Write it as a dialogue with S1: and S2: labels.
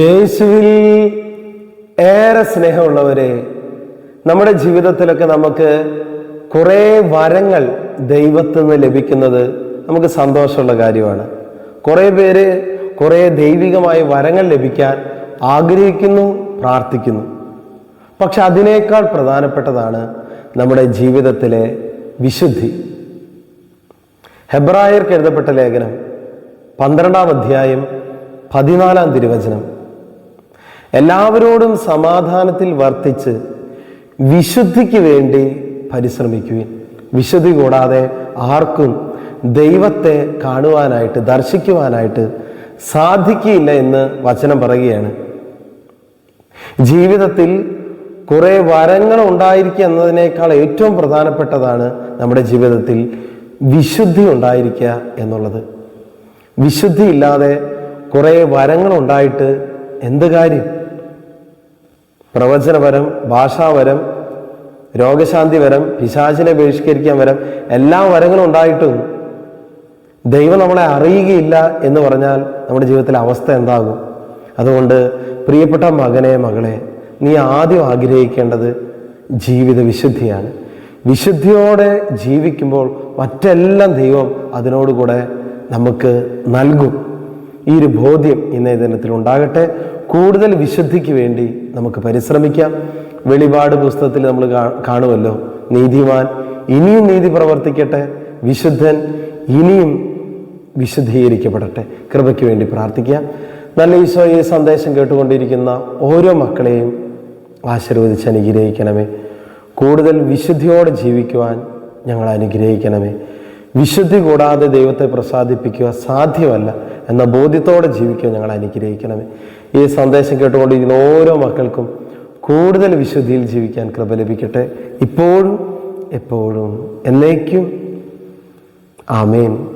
S1: യേശുവിൽ ഏറെ സ്നേഹമുള്ളവരെ നമ്മുടെ ജീവിതത്തിലൊക്കെ നമുക്ക് കുറേ വരങ്ങൾ ദൈവത്തിൽ നിന്ന് ലഭിക്കുന്നത് നമുക്ക് സന്തോഷമുള്ള കാര്യമാണ്. കുറേ പേര് കുറേ ദൈവികമായ വരങ്ങൾ ലഭിക്കാൻ ആഗ്രഹിക്കുന്നു പ്രാർത്ഥിക്കുന്നു. പക്ഷെ അതിനേക്കാൾ പ്രധാനപ്പെട്ടതാണ് നമ്മുടെ ജീവിതത്തിലെ വിശുദ്ധി. ഹെബ്രായർക്ക് എഴുതപ്പെട്ട ലേഖനം പന്ത്രണ്ടാം അധ്യായം പതിനാലാം തിരുവചനം. എല്ലാവരോടും സമാധാനത്തിൽ വർത്തിച്ച് വിശുദ്ധിക്ക് വേണ്ടി പരിശ്രമിക്കുവിൻ. വിശുദ്ധി കൂടാതെ ആർക്കും ദൈവത്തെ കാണുവാനായിട്ട് ദർശിക്കുവാനായിട്ട് സാധിക്കില്ല എന്ന് വചനം പറയുകയാണ്. ജീവിതത്തിൽ കുറേ വരങ്ങൾ ഉണ്ടായിരിക്കുക എന്നതിനേക്കാൾ ഏറ്റവും പ്രധാനപ്പെട്ടതാണ് നമ്മുടെ ജീവിതത്തിൽ വിശുദ്ധി ഉണ്ടായിരിക്കുക എന്നുള്ളത്. വിശുദ്ധി ഇല്ലാതെ കുറേ വരങ്ങൾ ഉണ്ടായിട്ട് എന്ത് കാര്യം? പ്രവചനപരം ഭാഷാവരം രോഗശാന്തി വരം പിശാചിനെ ബഹിഷ്കരിക്കാൻ വരം എല്ലാ വരങ്ങളും ഉണ്ടായിട്ടും ദൈവം നമ്മളെ അറിയുകയില്ല എന്ന് പറഞ്ഞാൽ നമ്മുടെ ജീവിതത്തിലെ അവസ്ഥ എന്താകും? അതുകൊണ്ട് പ്രിയപ്പെട്ട മകനെ മകളെ നീ ആദ്യം ആഗ്രഹിക്കേണ്ടത് ജീവിത വിശുദ്ധിയാണ്. വിശുദ്ധിയോടെ ജീവിക്കുമ്പോൾ മറ്റെല്ലാം ദൈവം അതിനോടുകൂടെ നമുക്ക് നൽകും. ഈ ഒരു ബോധ്യം ഇന്നേ ദിനത്തിൽ ഉണ്ടാകട്ടെ. കൂടുതൽ വിശുദ്ധിക്ക് വേണ്ടി നമുക്ക് പരിശ്രമിക്കാം. വെളിപാട് പുസ്തകത്തിൽ നമ്മൾ കാണുമല്ലോ. നീതിമാൻ ഇനിയും നീതി പ്രവർത്തിക്കട്ടെ. വിശുദ്ധൻ ഇനിയും വിശുദ്ധീകരിക്കപ്പെടട്ടെ. കൃപയ്ക്ക് വേണ്ടി പ്രാർത്ഥിക്കാം. നല്ല ഈശോ ഈ സന്ദേശം കേട്ടുകൊണ്ടിരിക്കുന്ന ഓരോ മക്കളെയും ആശീർവദിച്ച് അനുഗ്രഹിക്കണമേ. കൂടുതൽ വിശുദ്ധിയോടെ ജീവിക്കുവാൻ ഞങ്ങൾ അനുഗ്രഹിക്കണമേ. വിശുദ്ധി കൂടാതെ ദൈവത്തെ പ്രസാദിപ്പിക്കുക സാധ്യമല്ല. എന്ന ബോധ്യത്തോടെ ജീവിക്കാൻ ഞങ്ങൾ അനുഗ്രഹിക്കണമേ ഈ സന്ദേശം കേട്ടുകൊണ്ടിരിക്കുന്ന ഓരോ മക്കൾക്കും കൂടുതൽ വിശുദ്ധിയിൽ ജീവിക്കാൻ കൃപ ലഭിക്കട്ടെ. ഇപ്പോഴും എപ്പോഴും എന്നേക്കും. ആമേൻ.